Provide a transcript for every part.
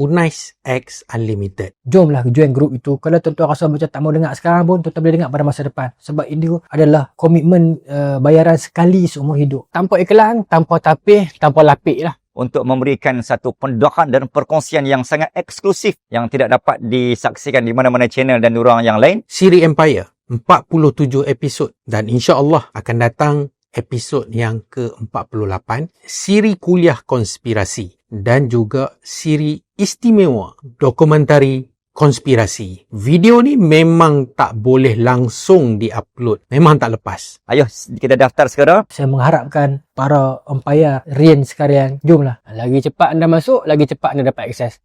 Unais X Unlimited. Jomlah join grup itu. Kalau tuan-tuan rasa macam tak mau dengar sekarang pun, tuan-tuan boleh dengar pada masa depan. Sebab ini adalah komitmen uh, bayaran sekali seumur hidup. Tanpa iklan, tanpa tapih, tanpa lapik lah. untuk memberikan satu pendoakan dan perkongsian yang sangat eksklusif yang tidak dapat disaksikan di mana-mana channel dan durang yang lain. Siri Empire 47 episod dan insya-Allah akan datang episod yang ke-48 siri kuliah konspirasi dan juga siri istimewa dokumentari konspirasi. Video ni memang tak boleh langsung diupload. Memang tak lepas. Ayuh kita daftar sekarang. Saya mengharapkan para umpire Rian sekalian, jomlah. Lagi cepat anda masuk, lagi cepat anda dapat akses.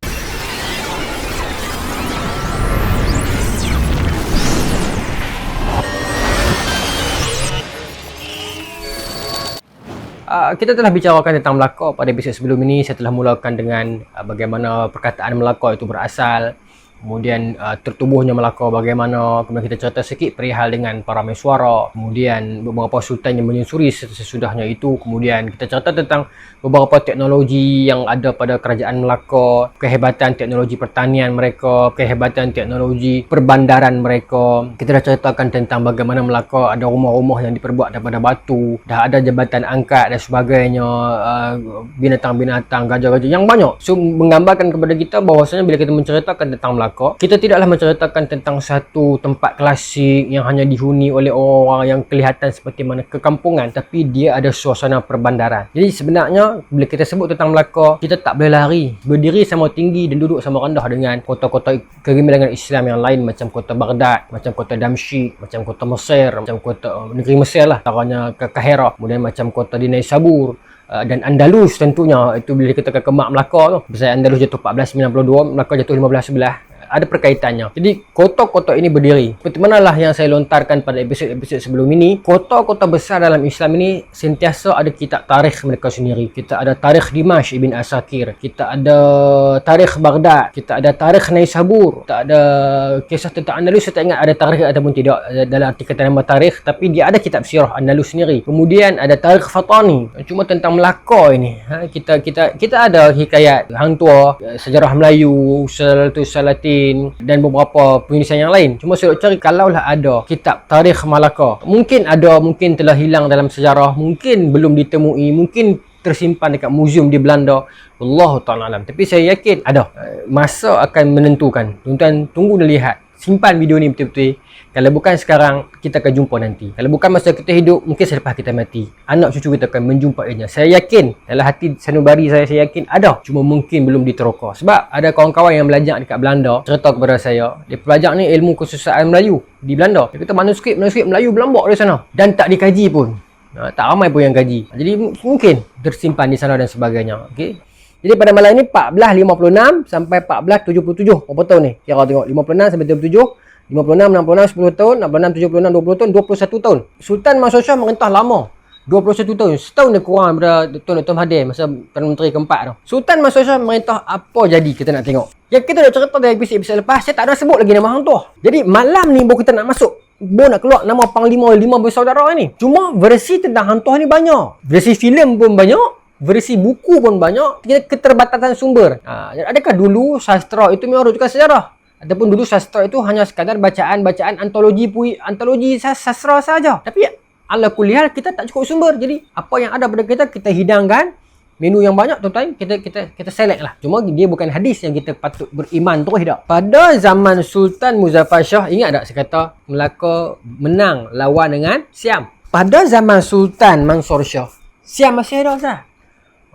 Uh, kita telah bicarakan tentang Melaka pada episod sebelum ini. Saya telah mulakan dengan uh, bagaimana perkataan Melaka itu berasal, kemudian uh, tertubuhnya Melaka bagaimana kemudian kita cerita sikit perihal dengan para mesuara kemudian beberapa sultan yang menyusuri sesudahnya itu. Kemudian kita cerita tentang beberapa teknologi yang ada pada kerajaan Melaka kehebatan teknologi pertanian mereka kehebatan teknologi perbandaran mereka. Kita dah ceritakan tentang bagaimana Melaka ada rumah-rumah yang diperbuat daripada batu dah ada jabatan angkat dan sebagainya uh, binatang-binatang gajah-gajah yang banyak. So menggambarkan kepada kita bahawasanya bila kita menceritakan tentang Melaka Melaka, kita tidaklah menceritakan tentang satu tempat klasik yang hanya dihuni oleh orang-orang yang kelihatan seperti mana kekampungan tapi dia ada suasana perbandaran. Jadi sebenarnya bila kita sebut tentang Melaka, kita tak boleh lari. Berdiri sama tinggi dan duduk sama rendah dengan kota-kota kegemilangan Islam yang lain macam kota Baghdad, macam kota Damsyik, macam kota Mesir, macam kota uh, negeri Mesir lah, taranya ke Kahira, kemudian macam kota Dinai Sabur, Uh, dan Andalus tentunya itu bila kita ke Kemak Melaka tu. Sebab Andalus jatuh 1492, Melaka jatuh 1511 ada perkaitannya. Jadi kota-kota ini berdiri. Seperti manalah yang saya lontarkan pada episod-episod sebelum ini, kota-kota besar dalam Islam ini sentiasa ada kitab tarikh mereka sendiri. Kita ada tarikh Dimash Ibn Asakir, kita ada tarikh Baghdad, kita ada tarikh Naisabur, kita ada kisah tentang Andalus saya tak ingat ada tarikh ataupun tidak dalam arti kata nama tarikh tapi dia ada kitab sirah Andalus sendiri. Kemudian ada tarikh Fatani, cuma tentang Melaka ini. Ha, kita kita kita ada hikayat hang tua, sejarah Melayu, Salatus Salati Hussein dan beberapa penulisan yang lain. Cuma saya cari kalaulah ada kitab Tarikh Malaka. Mungkin ada, mungkin telah hilang dalam sejarah, mungkin belum ditemui, mungkin tersimpan dekat muzium di Belanda. Allah Ta'ala alam. Tapi saya yakin ada. Masa akan menentukan. Tuan-tuan tunggu dan lihat. Simpan video ni betul-betul. Kalau bukan sekarang, kita akan jumpa nanti. Kalau bukan masa kita hidup, mungkin selepas kita mati. Anak cucu kita akan menjumpainya. Saya yakin, dalam hati sanubari saya, saya yakin ada. Cuma mungkin belum diteroka. Sebab ada kawan-kawan yang belajar dekat Belanda, cerita kepada saya. Dia belajar ni ilmu kesusahan Melayu di Belanda. Dia kata manuskrip, manuskrip Melayu berlambak di sana. Dan tak dikaji pun. Ha, tak ramai pun yang kaji. Jadi mungkin tersimpan di sana dan sebagainya. Okay? Jadi pada malam ini 14.56 sampai 14.77. Berapa tahun ni? Kira tengok 56 sampai 77. 56, 66, 10 tahun, 66, 76, 20 tahun, 21 tahun. Sultan Mansur Shah merintah lama. 21 tahun. Setahun dia kurang daripada Tuan Dr. Mahathir masa Perdana Menteri keempat tu. Sultan Mansur Shah merintah apa jadi kita nak tengok. Yang kita dah cerita dari episod-episod lepas, saya tak ada sebut lagi nama hang tu. Jadi malam ni baru kita nak masuk. Baru nak keluar nama Panglima lima bersaudara ni. Cuma versi tentang hang ni banyak. Versi filem pun banyak. Versi buku pun banyak. Keterbatasan sumber. Ha, adakah dulu sastra itu memang rujukan sejarah? ataupun dulu sastra itu hanya sekadar bacaan-bacaan antologi pui antologi sastra saja tapi ala kuliah kita tak cukup sumber jadi apa yang ada pada kita kita hidangkan menu yang banyak tuan-tuan kita kita kita select lah cuma dia bukan hadis yang kita patut beriman terus tak pada zaman Sultan Muzaffar Shah ingat tak saya kata Melaka menang lawan dengan Siam pada zaman Sultan Mansur Shah Siam masih ada sah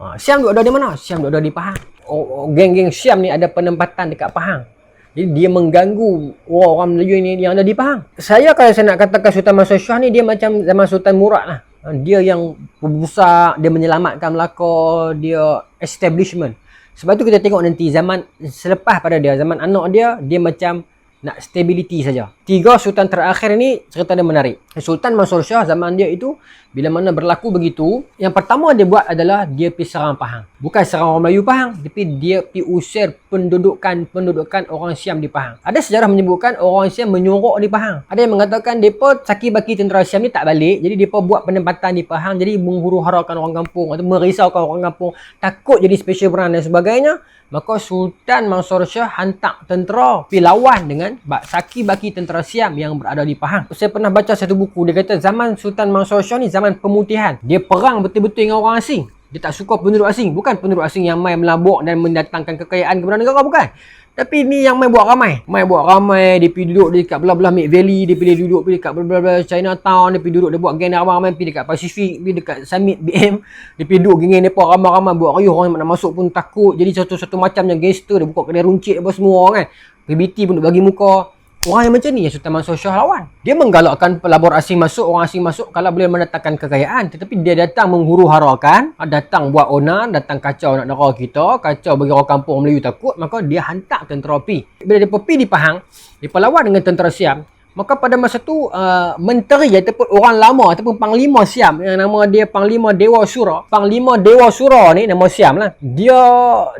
ha, Siam duduk ada di mana Siam duduk ada di Pahang oh, oh, geng-geng Siam ni ada penempatan dekat Pahang jadi dia mengganggu orang-orang Melayu ini yang ada di Pahang. Saya kalau saya nak katakan Sultan Mansur Shah ni dia macam zaman Sultan Murad lah. Ha, dia yang besar, dia menyelamatkan Melaka, dia establishment. Sebab tu kita tengok nanti zaman selepas pada dia, zaman anak dia, dia macam nak stability saja. Tiga sultan terakhir ni cerita dia menarik. Sultan Mansur Shah zaman dia itu Bila mana berlaku begitu, yang pertama dia buat adalah dia pergi serang Pahang. Bukan serang orang Melayu Pahang, tapi dia pergi usir pendudukan-pendudukan orang Siam di Pahang. Ada sejarah menyebutkan orang Siam menyorok di Pahang. Ada yang mengatakan mereka saki baki tentera Siam ni tak balik, jadi mereka buat penempatan di Pahang, jadi menghuru-harakan orang kampung atau merisaukan orang kampung, takut jadi special brand dan sebagainya. Maka Sultan Mansur Shah hantar tentera pergi lawan dengan saki baki tentera Siam yang berada di Pahang. Saya pernah baca satu buku, dia kata zaman Sultan Mansur Shah ni zaman pemutihan. Dia perang betul-betul dengan orang asing. Dia tak suka penduduk asing. Bukan penduduk asing yang main melabuk dan mendatangkan kekayaan kepada negara. Bukan. Tapi ni yang main buat ramai. Main buat ramai. Dia pergi duduk dekat belah-belah Mid Valley. Dia pergi duduk pergi dekat belah-belah Chinatown. Dia pergi duduk. Dia buat geng ramai-ramai. Pergi dekat Pacific. Pergi dekat Summit BM. Dia pergi duduk geng mereka ramai-ramai. Buat riuh. Orang nak masuk pun takut. Jadi satu-satu macam yang gangster. Dia buka kedai runcit apa semua kan. PBT pun duk bagi muka. Orang yang macam ni yang Sultan Mansur Shah lawan. Dia menggalakkan pelabur asing masuk, orang asing masuk kalau boleh mendatangkan kekayaan. Tetapi dia datang menghuru harakan, datang buat onan, datang kacau nak negara kita, kacau bagi orang kampung Melayu takut, maka dia hantar tentera pi. Bila dia pergi di Pahang, dia lawan dengan tentera Siam, maka pada masa tu uh, menteri ataupun orang lama ataupun panglima Siam yang nama dia Panglima Dewa Sura, Panglima Dewa Sura ni nama Siam lah. Dia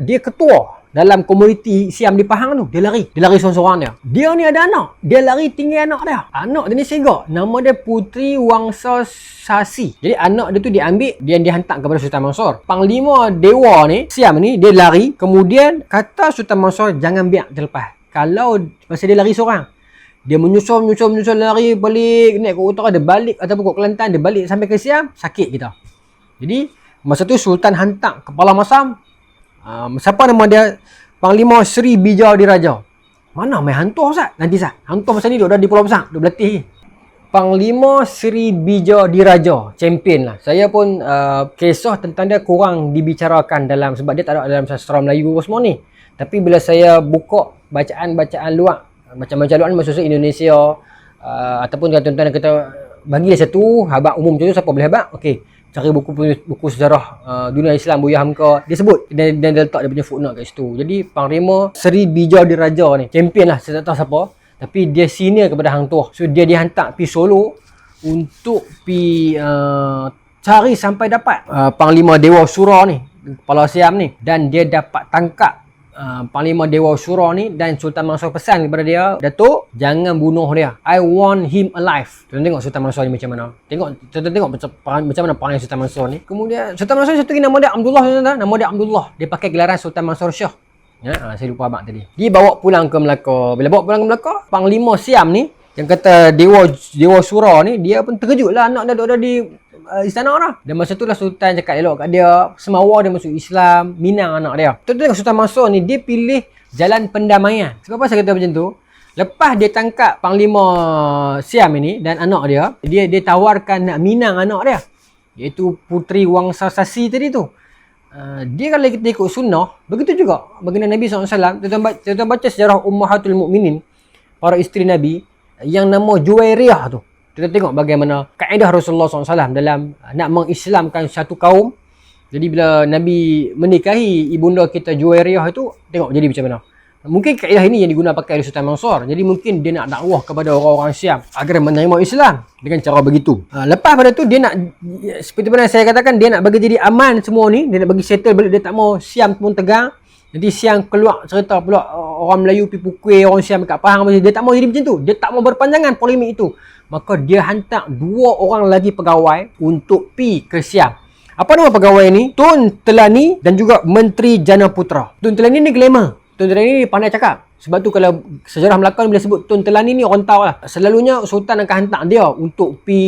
dia ketua dalam komuniti Siam di Pahang tu. Dia lari. Dia lari seorang-seorang dia. Dia ni ada anak. Dia lari tinggi anak dia. Anak dia ni segak. Nama dia Putri Wangsa Sasi. Jadi anak dia tu diambil. Dia dihantar kepada Sultan Mansur. Panglima Dewa ni, Siam ni, dia lari. Kemudian kata Sultan Mansur jangan biar terlepas. Kalau masa dia lari seorang. Dia menyusul, menyusul, menyusul, lari balik. Naik ke utara, dia balik. Ataupun ke Kelantan, dia balik sampai ke Siam. Sakit kita. Jadi, masa tu Sultan hantar kepala masam Um, siapa nama dia? Panglima Sri Bija Diraja. Mana main hantu Ustaz? Nanti Ustaz. Hantu masa ni duduk di Pulau Besar. Duduk berlatih. Panglima Sri Bija Diraja. Champion lah. Saya pun uh, kisah tentang dia kurang dibicarakan dalam sebab dia tak ada dalam sastra Melayu semua ni. Tapi bila saya buka bacaan-bacaan luar, macam-macam luar ni maksudnya Indonesia uh, ataupun tuan-tuan kata bagi dia satu habak umum macam tu siapa boleh habak? Okey cari buku buku sejarah uh, dunia Islam Buya Hamka dia sebut dan, dan dia letak dia punya footnote kat situ. Jadi Panglima Seri Bija Diraja ni champion lah saya tak tahu siapa tapi dia senior kepada Hang Tuah. So dia dihantar pi Solo untuk pi uh, cari sampai dapat uh, Panglima Dewa Sura ni kepala Siam ni. Dan dia dapat tangkap uh, Panglima Dewa Syura ni dan Sultan Mansur pesan kepada dia, Datuk, jangan bunuh dia. I want him alive. Tuan tengok Sultan Mansur ni macam mana. Tengok, tuan tengok macam, mana perangai Sultan Mansur ni. Kemudian Sultan Mansur satu lagi nama dia Abdullah, tuan Nama dia Abdullah. Dia pakai gelaran Sultan Mansur Shah. Ya, ha, saya lupa abang tadi. Dia bawa pulang ke Melaka. Bila bawa pulang ke Melaka, Panglima Siam ni yang kata Dewa Dewa Sura ni dia pun terkejut lah anak dia ada di uh, istana lah. Dan masa tu lah Sultan cakap elok kat dia. Semawa dia masuk Islam. Minang anak dia. Tu tu Sultan Mansur ni dia pilih jalan pendamaian. Sebab apa saya kata macam tu? Lepas dia tangkap Panglima Siam ini dan anak dia, dia dia tawarkan nak minang anak dia. Iaitu Puteri Wangsa Sasi tadi tu. Uh, dia kalau kita ikut sunnah, begitu juga baginda Nabi SAW. Tuan-tuan baca sejarah Ummahatul Mukminin, para isteri Nabi, yang nama Juwairiyah tu. Kita tengok bagaimana kaedah Rasulullah SAW dalam nak mengislamkan satu kaum. Jadi bila Nabi menikahi ibunda kita Juwairiyah itu, tengok jadi macam mana. Mungkin kaedah ini yang digunakan pakai oleh Sultan Mansur. Jadi mungkin dia nak dakwah kepada orang-orang Siam agar menerima Islam dengan cara begitu. Ha, lepas pada tu dia nak seperti mana saya katakan dia nak bagi jadi aman semua ni, dia nak bagi settle balik dia tak mau Siam pun tegang. Nanti siang keluar cerita pula orang Melayu pergi pukul orang Siam kat Pahang dia tak mau jadi macam tu. Dia tak mau berpanjangan polemik itu. Maka dia hantar dua orang lagi pegawai untuk pi ke Siam. Apa nama pegawai ni? Tun Telani dan juga Menteri Jana Putra. Tun Telani ni glamour. Tun Telani ni pandai cakap. Sebab tu kalau sejarah Melaka bila sebut Tun Telani ni orang tahu lah. Selalunya Sultan akan hantar dia untuk pi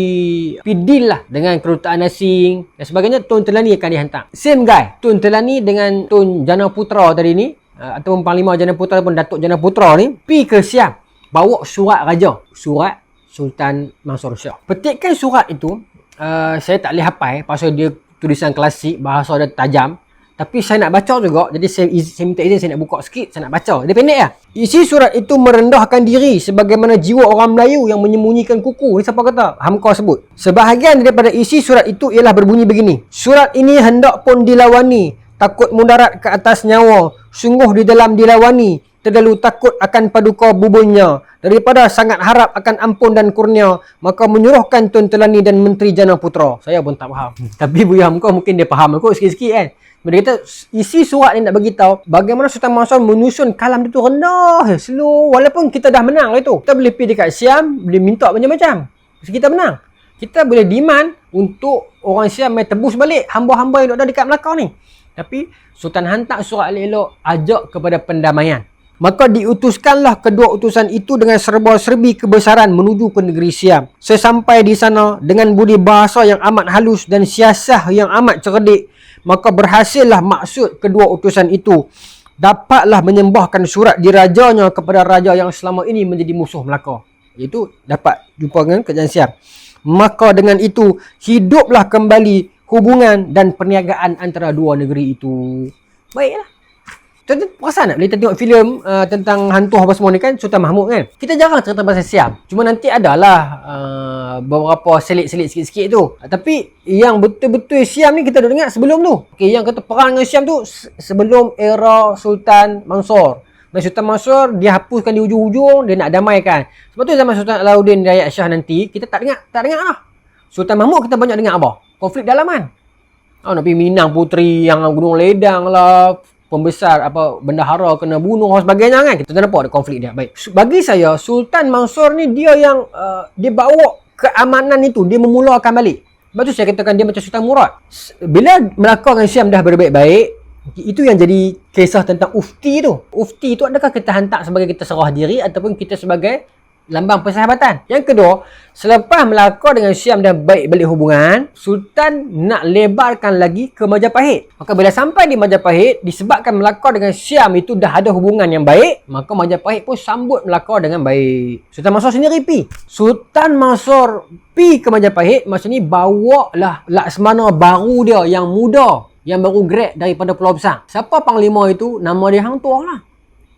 pi deal lah dengan kedutaan asing dan sebagainya. Tun Telani akan dihantar. Same guy. Tun Telani dengan Tun Jana Putra tadi ni uh, ataupun Panglima Jana Putra ataupun Datuk Jana Putra ni pi ke Siam. Bawa surat raja. Surat Sultan Mansur Shah. Petikkan surat itu, uh, saya tak boleh hafal pasal dia tulisan klasik, bahasa dia tajam. Tapi saya nak baca juga. Jadi saya, saya minta izin saya nak buka sikit. Saya nak baca. Dia pendek lah. Isi surat itu merendahkan diri sebagaimana jiwa orang Melayu yang menyembunyikan kuku. Ini siapa kata? Hamka sebut. Sebahagian daripada isi surat itu ialah berbunyi begini. Surat ini hendak pun dilawani takut mudarat ke atas nyawa, sungguh di dalam dilawani, terlalu takut akan paduka bubunnya, daripada sangat harap akan ampun dan kurnia, maka menyuruhkan Tun Telani dan Menteri Jana Putra. Saya pun tak faham. Tapi Buya Hamka mungkin dia faham kot sikit-sikit kan. Dia kata isi surat ni nak bagi tahu bagaimana Sultan Mansur menyusun kalam dia tu rendah, slow walaupun kita dah menang lah itu. Kita boleh pergi dekat Siam, boleh minta macam-macam. Kita menang. Kita boleh demand untuk orang Siam mai tebus balik hamba-hamba yang ada dekat Melaka ni. Tapi Sultan hantar surat elok-elok ajak kepada pendamaian. Maka diutuskanlah kedua utusan itu dengan serba-serbi kebesaran menuju ke negeri Siam. Sesampai di sana dengan budi bahasa yang amat halus dan siasah yang amat cerdik, maka berhasillah maksud kedua utusan itu dapatlah menyembahkan surat dirajanya kepada raja yang selama ini menjadi musuh Melaka. Itu dapat jumpa dengan kerajaan Siam. Maka dengan itu hiduplah kembali hubungan dan perniagaan antara dua negeri itu. Baiklah. Tuan-tuan perasan tak bila kita tengok filem uh, tentang hantu apa semua ni kan Sultan Mahmud kan? Kita jarang cerita pasal Siam. Cuma nanti adalah uh, beberapa selit-selit sikit-sikit tu. Uh, tapi yang betul-betul Siam ni kita dah dengar sebelum tu. Okay, yang kata perang dengan Siam tu sebelum era Sultan Mansur. Dan Sultan Mansur dia hapuskan di ujung-ujung dia nak damaikan. Sebab tu zaman Sultan Alauddin Rayat Shah nanti kita tak dengar tak dengar lah. Sultan Mahmud kita banyak dengar apa? Konflik dalaman. Oh, nak pergi Minang Puteri yang Gunung Ledang lah pembesar apa bendahara kena bunuh dan sebagainya kan? Kita nampak ada konflik dia. Baik. Bagi saya Sultan Mansur ni dia yang uh, dia bawa keamanan itu dia memulakan balik. Sebab tu saya katakan dia macam Sultan Murad. Bila Melaka dengan Syam dah berbaik-baik itu yang jadi kisah tentang ufti tu. Ufti tu adakah kita hantar sebagai kita serah diri ataupun kita sebagai lambang persahabatan. Yang kedua, selepas Melaka dengan Syam dah baik balik hubungan, Sultan nak lebarkan lagi ke Majapahit. Maka bila sampai di Majapahit, disebabkan Melaka dengan Syam itu dah ada hubungan yang baik, maka Majapahit pun sambut Melaka dengan baik. Sultan Mansur sendiri pi. Sultan Mansur pi ke Majapahit, masa ni bawa lah Laksmana baru dia yang muda, yang baru grad daripada Pulau Besar. Siapa panglima itu? Nama dia Hang Tuah lah.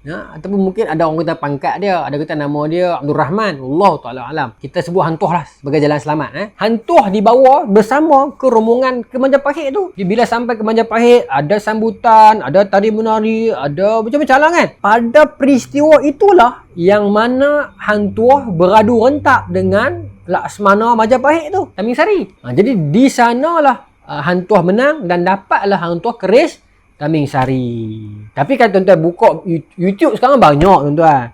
Ya, ataupun mungkin ada orang kata pangkat dia, ada kata nama dia Abdul Rahman. Allah Taala alam. Kita sebut hantuh lah sebagai jalan selamat eh. Hantuh dibawa bersama ke rombongan ke Majapahit tu. Bila sampai ke Majapahit, ada sambutan, ada tari menari, ada macam-macam lah kan. Pada peristiwa itulah yang mana hantuh beradu rentak dengan Laksmana Majapahit tu, Taming Sari. Ha, jadi di sanalah uh, hantuh menang dan dapatlah hantuh keris Taming Sari. Tapi kan tuan-tuan buka YouTube sekarang banyak tuan-tuan.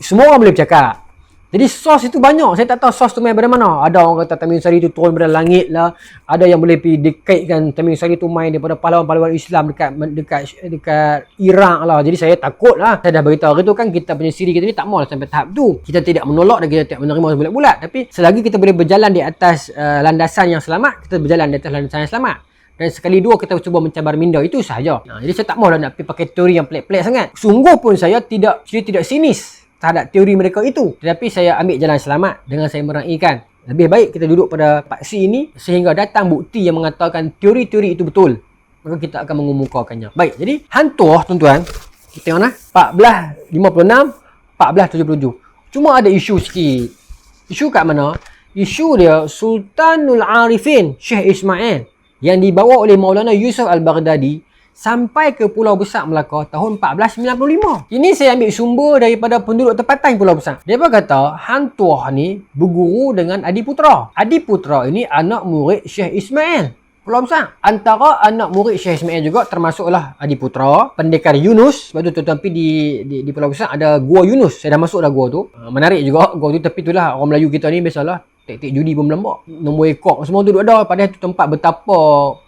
Semua orang boleh bercakap. Jadi sos itu banyak. Saya tak tahu sos tu main dari mana. Ada orang kata Taming Sari itu turun dari langit lah. Ada yang boleh pergi dekaitkan Taming Sari itu main daripada pahlawan-pahlawan Islam dekat dekat dekat Iraq lah. Jadi saya takut lah. Saya dah beritahu itu kan kita punya siri kita ni tak lah sampai tahap tu. Kita tidak menolak dan kita tidak menerima bulat-bulat. Tapi selagi kita boleh berjalan di atas uh, landasan yang selamat, kita berjalan di atas landasan yang selamat dan sekali dua kita cuba mencabar minda itu sahaja. Ha, jadi saya tak mahu nak pergi pakai teori yang pelik-pelik sangat. Sungguh pun saya tidak saya tidak sinis terhadap teori mereka itu. Tetapi saya ambil jalan selamat dengan saya meraihkan. Lebih baik kita duduk pada paksi ini sehingga datang bukti yang mengatakan teori-teori itu betul. Maka kita akan mengemukakannya. Baik, jadi hantu tuan-tuan. Kita tengok nah. 1456, 1477. Cuma ada isu sikit. Isu kat mana? Isu dia Sultanul Arifin Syekh Ismail yang dibawa oleh Maulana Yusuf Al-Baghdadi sampai ke Pulau Besar Melaka tahun 1495. Ini saya ambil sumber daripada penduduk tempatan Pulau Besar. Dia berkata, Hang Tuah ni berguru dengan Adi Putra. Adi Putra ini anak murid Syekh Ismail. Pulau Besar. Antara anak murid Syekh Ismail juga termasuklah Adi Putra, pendekar Yunus. Sebab tu tuan-tuan di, di, di Pulau Besar ada Gua Yunus. Saya dah masuk dah gua tu. Uh, menarik juga gua tu tapi itulah orang Melayu kita ni biasalah taktik judi pun melambak. Nombor ekor semua tu duduk ada. Padahal itu tempat betapa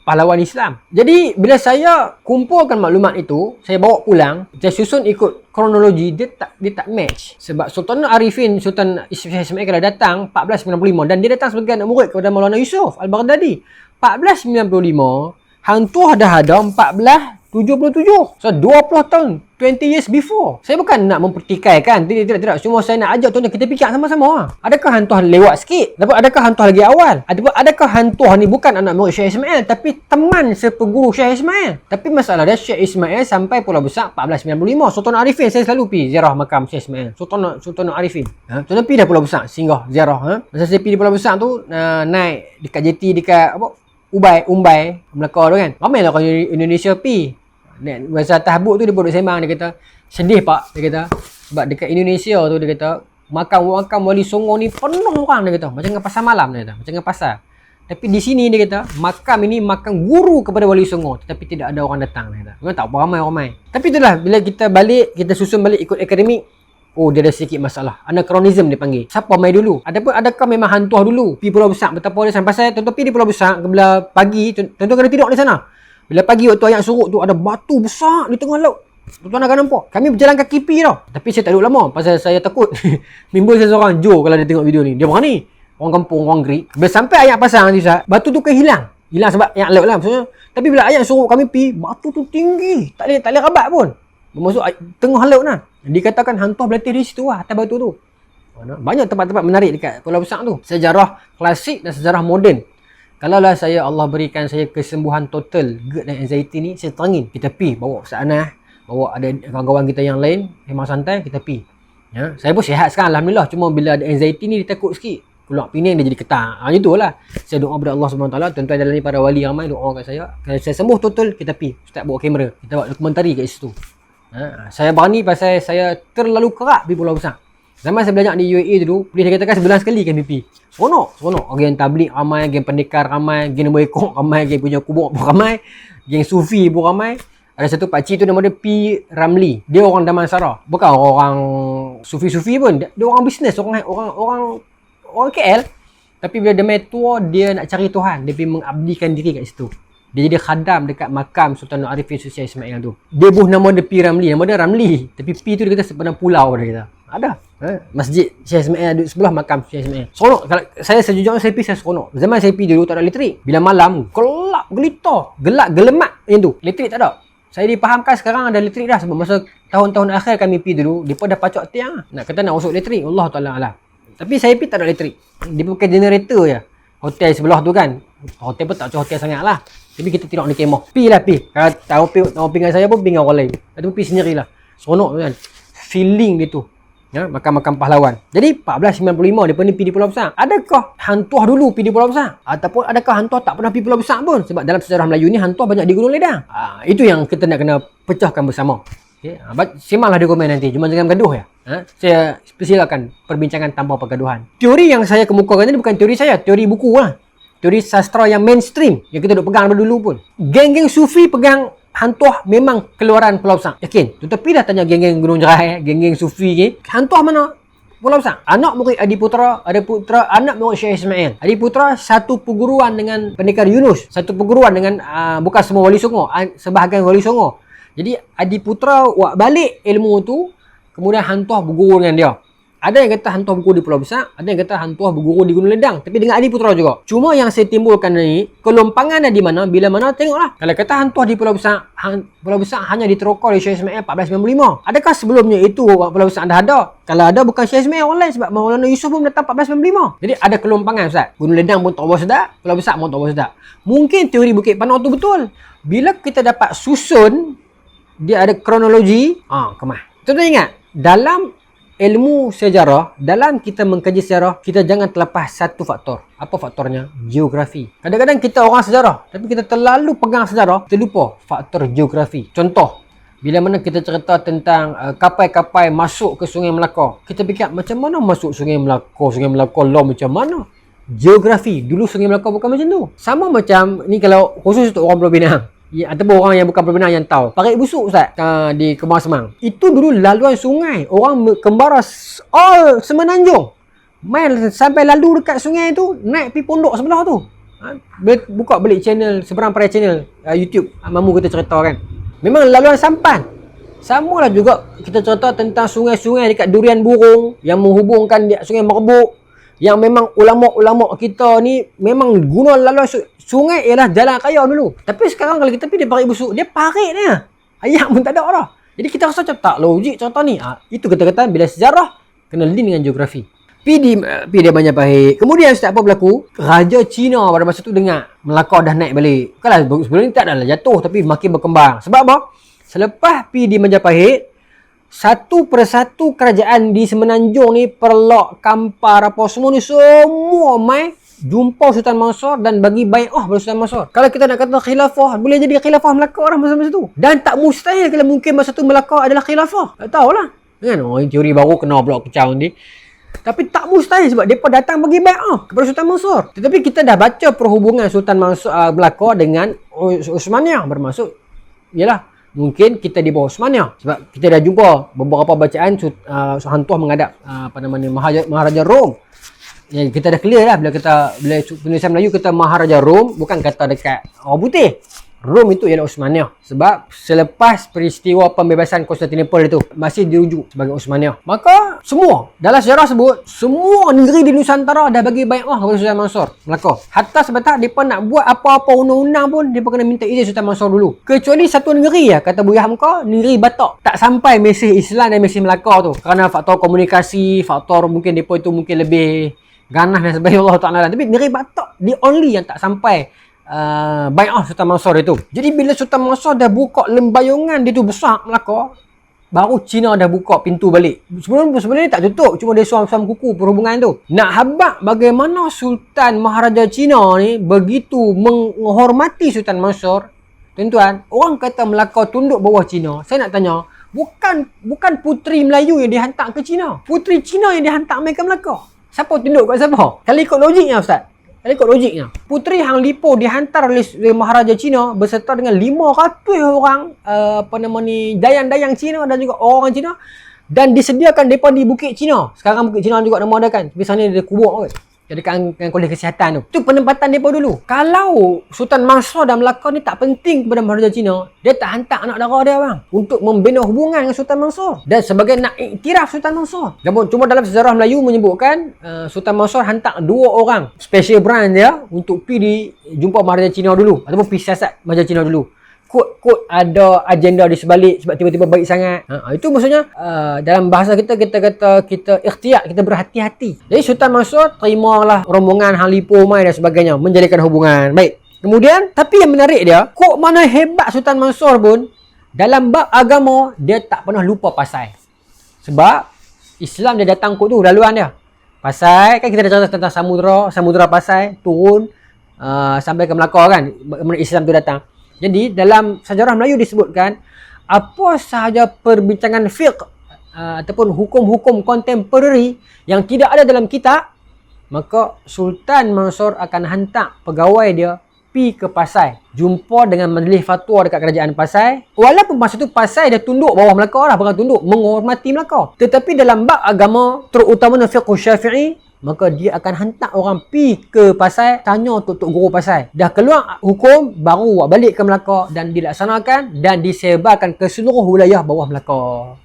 pahlawan Islam. Jadi bila saya kumpulkan maklumat itu, saya bawa pulang, saya susun ikut kronologi, dia tak dia tak match. Sebab Sultan Arifin, Sultan Ismail kalau datang 1495 dan dia datang sebagai anak murid kepada Maulana Yusuf Al-Baghdadi. 1495, Hang Tuah dah ada 14 77. So 20 tahun, 20 years before. Saya bukan nak mempertikaikan, tidak tidak tidak. Cuma saya nak ajak tuan kita fikir sama-sama. Adakah hantu lewat sikit? Ataupun adakah hantu lagi awal? Ataupun adakah hantu ni bukan anak murid Syekh Ismail tapi teman sepeguru Syekh Ismail? Tapi masalah dia Syekh Ismail sampai Pulau Besar 1495. Sultan Arifin saya selalu pergi ziarah makam Syekh Ismail. Sultan Sultan Arifin. Ha? Tuan pergi dah Pulau Besar singgah ziarah ha? Masa saya pergi di Pulau Besar tu uh, naik dekat jeti dekat apa Ubai, Umbai, Melaka tu kan. Ramai lah orang Indonesia pi. Dan masa atas habuk tu dia duduk sembang dia kata, sedih pak dia kata. Sebab dekat Indonesia tu dia kata, makan-makan wali songo ni penuh orang dia kata. Macam dengan pasar malam dia kata. Macam dengan pasar. Tapi di sini dia kata, makam ini makan guru kepada wali songo. Tetapi tidak ada orang datang dia kata. Memang tak apa ramai-ramai. Tapi itulah, bila kita balik, kita susun balik ikut akademik, Oh dia ada sedikit masalah Anachronism dia panggil Siapa mai dulu Ataupun adakah memang hantu dulu Pi pulau besar Betapa dia sampai pasal Tonton pi di pulau besar Bila pagi Tonton kena tidur di sana Bila pagi waktu ayat surut tu Ada batu besar di tengah laut. Tuan akan nampak Kami berjalan kaki pi tau. Tapi saya tak duduk lama Pasal saya takut. Bimbul saya seorang Joe kalau dia tengok video ni. Dia berani. Orang kampung Orang gerik Bila sampai ayat pasang nanti Ustaz Batu tu kan hilang. Hilang sebab ayat laut lah maksudnya. Tapi bila ayat surut kami pi Batu tu tinggi. Tak boleh, tak boleh rabat pun. Bermaksud tengah laut lah Dikatakan hantu berlatih di situ lah atas batu tu. Banyak tempat-tempat menarik dekat Pulau Besar tu. Sejarah klasik dan sejarah moden. Kalau lah saya Allah berikan saya kesembuhan total GERD dan anxiety ni, saya terangin. Kita pi bawa sana, bawa ada kawan-kawan kita yang lain, memang santai, kita pi. Ya, saya pun sihat sekarang Alhamdulillah. Cuma bila ada anxiety ni, dia takut sikit. Keluar pining dia jadi ketang. Ha, itulah. Saya doa kepada Allah SWT. Tuan-tuan dalam ni para wali ramai doa kat saya. Kalau saya sembuh total, kita pi. Ustaz bawa kamera. Kita buat dokumentari kat situ. Ha, saya berani pasal saya terlalu kerak pergi pulau besar. Zaman saya belajar di UAE dulu, boleh saya katakan sebulan sekali BP. Seronok, seronok. Geng tablik ramai, geng pendekar ramai, geng nombor ekor ramai, geng punya kubur pun ramai, geng sufi pun ramai. Ada satu pakcik tu nama dia P. Ramli. Dia orang Damansara. Bukan orang sufi-sufi pun. Dia, orang bisnes, orang orang orang orang KL. Tapi bila dia main tua, dia nak cari Tuhan. Dia pergi mengabdikan diri kat situ. Dia jadi khadam dekat makam Sultan Arifin Susi Ismail tu. Dia buh nama dia P Ramli. Nama dia Ramli. Tapi P tu dia kata sebenarnya pulau dia kata. Ada. Eh? Masjid Syekh Ismail ada sebelah makam Syekh Ismail. Seronok. Kalau saya sejujurnya saya pergi saya seronok. Zaman saya pergi dulu tak ada elektrik. Bila malam gelap gelita. Gelap gelemak yang tu. Elektrik tak ada. Saya dipahamkan sekarang ada elektrik dah sebab masa tahun-tahun akhir kami pergi dulu, depa dah pacok tiang. Nak kata nak masuk elektrik, Allah Taala alam. Tapi saya pergi tak ada elektrik. Dia pakai generator je. Hotel sebelah tu kan. Hotel pun tak macam hotel sangat lah. Tapi kita tidur di kemah. Pi lah pi. Kalau tahu pi, tahu pi dengan saya pun pi dengan orang lain. Itu pi sendiri lah. Seronok kan. Feeling dia tu. Ya, makan-makan pahlawan. Jadi 1495 dia pergi di Pulau Besar. Adakah hantuah dulu pergi di Pulau Besar? Ataupun adakah hantuah tak pernah pergi Pulau Besar pun? Sebab dalam sejarah Melayu ni hantuah banyak di Gunung Ledang. Ha, itu yang kita nak kena pecahkan bersama. Okay. Ha, simaklah di komen nanti. Cuma jangan gaduh ya. Ha? Saya persilakan perbincangan tanpa pergaduhan. Teori yang saya kemukakan ini bukan teori saya. Teori buku lah teori sastra yang mainstream yang kita duk pegang dulu pun. Geng-geng sufi pegang hantuah memang keluaran Pulau Besar. Yakin? Tetapi dah tanya geng-geng Gunung Jerai, geng-geng sufi ni, hantuah mana? Pulau Besar. Anak murid Adi Putra, ada putra anak murid Syekh Ismail. Adi Putra satu perguruan dengan pendekar Yunus, satu perguruan dengan uh, bukan semua wali songo, uh, sebahagian wali songo. Jadi Adi Putra buat balik ilmu tu, kemudian hantuah berguru dengan dia. Ada yang kata hantuah berguru di Pulau Besar, ada yang kata hantuah berguru di Gunung Ledang. Tapi dengan Adi Putra juga. Cuma yang saya timbulkan ni, kelompangan di mana, bila mana tengoklah. Kalau kata hantuah di Pulau Besar, han, Pulau Besar hanya diterokor oleh Syekh Ismail 1495. Adakah sebelumnya itu Pulau Besar dah ada? Kalau ada bukan Syekh Ismail orang lain sebab Maulana Yusuf pun datang 1495. Jadi ada kelompangan Ustaz. Gunung Ledang pun boleh sedap, Pulau Besar pun boleh sedap. Mungkin teori Bukit Panau tu betul. Bila kita dapat susun, dia ada kronologi, ah, kemah. Tuan-tuan ingat, dalam ilmu sejarah, dalam kita mengkaji sejarah, kita jangan terlepas satu faktor. Apa faktornya? Geografi. Kadang-kadang kita orang sejarah, tapi kita terlalu pegang sejarah, kita lupa faktor geografi. Contoh, bila mana kita cerita tentang uh, kapal-kapal masuk ke Sungai Melaka, kita fikir macam mana masuk Sungai Melaka? Sungai Melaka law macam mana? Geografi. Dulu Sungai Melaka bukan macam tu. Sama macam ni kalau khusus untuk orang Pulau Pinang ya, ataupun orang yang bukan berbenar yang tahu. Parit busuk Ustaz uh, di Kembar Semang. Itu dulu laluan sungai. Orang kembara all semenanjung. Main sampai lalu dekat sungai tu, naik pergi pondok sebelah tu. Ha? Buka balik channel, seberang pada channel uh, YouTube. Uh, mamu kita cerita kan. Memang laluan sampan. Sama lah juga kita cerita tentang sungai-sungai dekat Durian Burung yang menghubungkan sungai Merbuk yang memang ulama-ulama kita ni memang guna laluan sungai ialah jalan raya dulu. Tapi sekarang kalau kita pergi dia parit busuk, dia parit dia. Ayam pun tak ada dah. Jadi kita rasa macam tak logik cerita ni. Ha, itu kata-kata bila sejarah kena link dengan geografi. Pi dia banyak baik. Kemudian setiap apa berlaku? Raja Cina pada masa tu dengar Melaka dah naik balik. Kalau sebelum ni tak adalah jatuh tapi makin berkembang. Sebab apa? Selepas pi di Majapahit, satu persatu kerajaan di Semenanjung ni Perlok, Kampar apa semua ni semua mai jumpa Sultan Mansur dan bagi bai'ah pada Sultan Mansur. Kalau kita nak kata khilafah, boleh jadi khilafah Melaka orang masa-masa tu. Dan tak mustahil kalau mungkin masa tu Melaka adalah khilafah. Tak tahulah. Kan? Oh, teori baru kena pula kecau ni. Tapi tak mustahil sebab mereka datang bagi bai'ah kepada Sultan Mansur. Tetapi kita dah baca perhubungan Sultan Mansur uh, Melaka dengan Usmaniyah bermaksud ialah mungkin kita di bawah Usmaniyah sebab kita dah jumpa beberapa bacaan uh, Hang Tuah menghadap uh, apa namanya Maharaja, Maharaja Rom Ya, kita dah clear lah bila kita bila penulisan Melayu kata Maharaja Rom bukan kata dekat orang putih. Rom itu ialah Osmaniyah sebab selepas peristiwa pembebasan Konstantinopel itu masih dirujuk sebagai Osmaniyah. Maka semua dalam sejarah sebut semua negeri di Nusantara dah bagi bai'ah kepada Sultan Mansur Melaka. Hatta sebentar depa nak buat apa-apa undang-undang pun depa kena minta izin Sultan Mansur dulu. Kecuali satu negeri ya kata Buya Hamka negeri Batak tak sampai mesej Islam dan mesej Melaka tu kerana faktor komunikasi, faktor mungkin depa itu mungkin lebih ganas dan sebagainya Allah Ta'ala tapi negeri Batak the only yang tak sampai uh, bai'ah Sultan Mansur itu jadi bila Sultan Mansur dah buka lembayungan dia tu besar Melaka baru Cina dah buka pintu balik. Sebelum sebenarnya tak tutup cuma dia suam-suam kuku perhubungan tu. Nak habak bagaimana Sultan Maharaja Cina ni begitu menghormati Sultan Mansur tuan-tuan orang kata Melaka tunduk bawah Cina. Saya nak tanya bukan bukan puteri Melayu yang dihantar ke Cina? Puteri Cina yang dihantar mereka Melaka? Siapa tunduk kat siapa? Kalau ikut logiknya Ustaz. Kalau ikut logiknya. Puteri Hang Lipo dihantar oleh, Maharaja Cina beserta dengan 500 orang uh, apa nama ni dayang-dayang Cina dan juga orang Cina dan disediakan depa di Bukit Cina. Sekarang Bukit Cina juga nama ada kan. Sana dia kubur kot. Kan dengan kolej kesihatan tu. Itu penempatan depa dulu. Kalau Sultan Mansur dan Melaka ni tak penting kepada Maharaja Cina, dia tak hantar anak dara dia bang untuk membina hubungan dengan Sultan Mansur dan sebagai nak iktiraf Sultan Mansur. Namun cuma dalam sejarah Melayu menyebutkan uh, Sultan Mansur hantar dua orang special branch dia untuk di jumpa Maharaja Cina dulu ataupun pi siasat Maharaja Cina dulu kod-kod ada agenda di sebalik sebab tiba-tiba baik sangat. Ha, itu maksudnya uh, dalam bahasa kita kita kata kita ikhtiar, kita berhati-hati. Jadi Sultan Mansur terimalah rombongan Hang Lipo mai dan sebagainya menjadikan hubungan. Baik. Kemudian tapi yang menarik dia, kok mana hebat Sultan Mansur pun dalam bab agama dia tak pernah lupa pasal. Sebab Islam dia datang kod tu laluan dia. Pasai kan kita dah cerita tentang samudra, samudra pasai turun uh, sampai ke Melaka kan. Islam tu datang. Jadi dalam sejarah Melayu disebutkan apa sahaja perbincangan fiqh uh, ataupun hukum-hukum kontemporari yang tidak ada dalam kitab maka Sultan Mansur akan hantar pegawai dia pi ke Pasai jumpa dengan majlis fatwa dekat kerajaan Pasai. Walaupun masa tu Pasai dia tunduk bawah Melaka lah bukan tunduk menghormati Melaka. Tetapi dalam bab agama terutamanya fiqh syafi'i maka dia akan hantar orang pi ke pasai tanya untuk tok guru pasai dah keluar hukum baru balik ke Melaka dan dilaksanakan dan disebarkan ke seluruh wilayah bawah Melaka.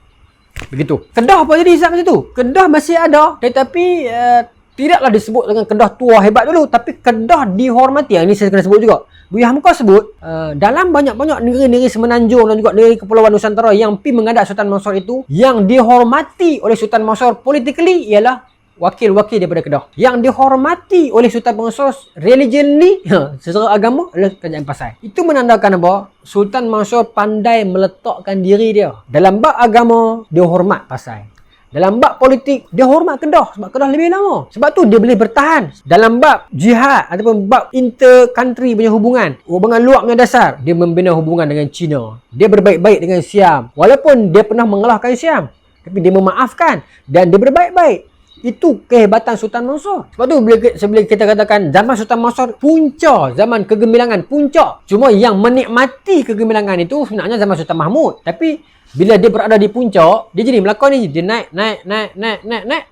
Begitu. Kedah apa jadi hisap macam tu? Kedah masih ada tetapi uh, tidaklah disebut dengan Kedah tua hebat dulu. Tapi Kedah dihormati yang ini saya kena sebut juga. Buya Hamka sebut uh, dalam banyak-banyak negeri-negeri semenanjung dan juga negeri kepulauan Nusantara yang pi menghadap Sultan Mansur itu yang dihormati oleh Sultan Mansur politically ialah wakil-wakil daripada Kedah. Yang dihormati oleh Sultan Mansur religionly secara agama adalah kerajaan Pasai. Itu menandakan apa? Sultan Mansur pandai meletakkan diri dia. Dalam bab agama, dia hormat Pasai. Dalam bab politik, dia hormat Kedah sebab Kedah lebih lama. Sebab tu dia boleh bertahan. Dalam bab jihad ataupun bab inter-country punya hubungan, hubungan luar punya dasar, dia membina hubungan dengan China. Dia berbaik-baik dengan Siam. Walaupun dia pernah mengalahkan Siam, tapi dia memaafkan dan dia berbaik-baik. Itu kehebatan Sultan Mansur. Sebab tu bila, sebelum kita katakan zaman Sultan Mansur punca zaman kegemilangan punca. Cuma yang menikmati kegemilangan itu sebenarnya zaman Sultan Mahmud. Tapi bila dia berada di puncak, dia jadi melakon ni. Dia naik, naik, naik, naik, naik, naik.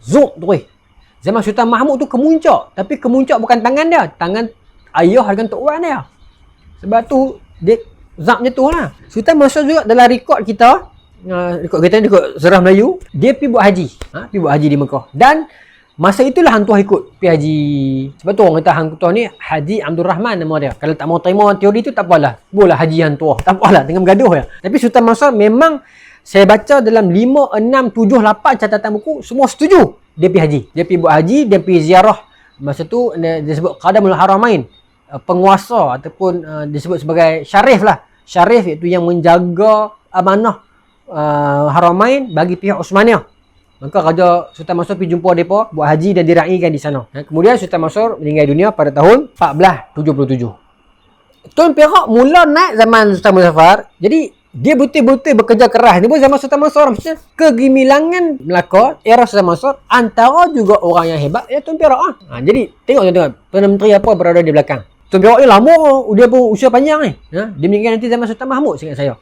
Zoom terus. Zaman Sultan Mahmud tu kemuncak. Tapi kemuncak bukan tangan dia. Tangan ayah dengan Tok Wan dia. Sebab tu, dia macam tu lah. Sultan Mansur juga dalam rekod kita, rekod kita ni rekod Serah Melayu, dia pergi buat haji. Ha? Pergi buat haji di Mekah. Dan masa itulah Hang Tuah ikut pergi haji. Sebab tu orang kata Hang Tuah ni Haji Abdul Rahman nama dia. Kalau tak mau terima teori tu tak apalah. Boleh haji Hang Tuah. Tak apalah tengah bergaduh ya. Tapi Sultan Mansur memang saya baca dalam 5, 6, 7, 8 catatan buku semua setuju dia pergi haji. Dia pergi buat haji, dia pergi ziarah. Masa tu dia, dia sebut Qadamul Haramain. Uh, penguasa ataupun uh, disebut sebagai syarif lah. Syarif iaitu yang menjaga amanah uh, Haramain bagi pihak Osmaniyah. Maka Raja Sultan Mansur pergi jumpa mereka buat haji dan diraikan di sana. Ha, kemudian Sultan Mansur meninggal dunia pada tahun 1477. Tun Perak mula naik zaman Sultan Muzaffar. Jadi dia betul-betul bekerja keras. Ni pun zaman Sultan Mansur. Maksudnya kegemilangan Melaka era Sultan Mansur antara juga orang yang hebat ya Tun Perak. Ah. Ha, jadi tengok tuan-tuan. Perdana Menteri apa berada di belakang. Tun Perak ni lama. Dia pun usia panjang ni. Ha? Dia meninggal nanti zaman Sultan Mahmud seingat saya.